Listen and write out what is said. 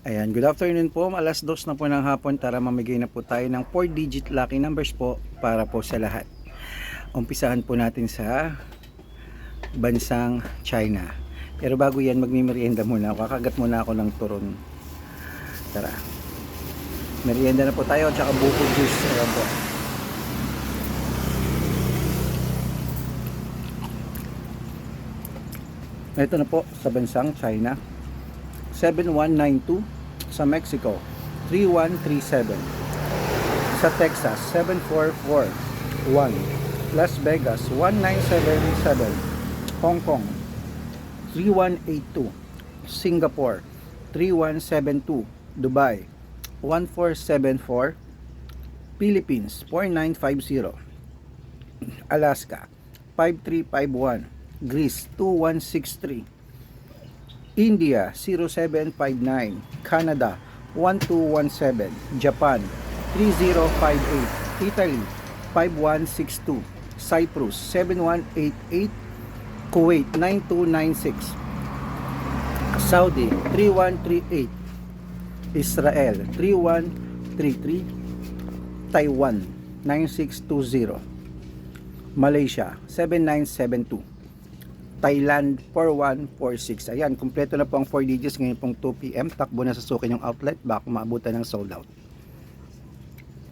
Ayan, good afternoon po. Alas dos na po ng hapon. Tara mamigay na po tayo ng 4-digit lucky numbers po para po sa lahat. Umpisahan po natin sa bansang China. Pero bago yan, magmimerienda muna. Kakagat muna ako ng turon. Tara. Merienda na po tayo at saka buko juice. Ayan po. Ito na po sa bansang China. 7192 sa Mexico 3137 sa Texas 7441 Las Vegas 1977 Hong Kong 3182 Singapore 3172 Dubai 1474 Philippines 4950 Alaska 5351 Greece 2163 India 0759 Canada 1217 Japan 3058 Italy 5162 Cyprus 7188 Kuwait 9296 Saudi 3138 Israel 3133 Taiwan 9620 Malaysia 7972 Thailand 4146. Ayan, kumpleto na po ang 4 digits ngayon pong 2 p.m. Takbo na sa suki yung outlet baka maabutan ng sold out.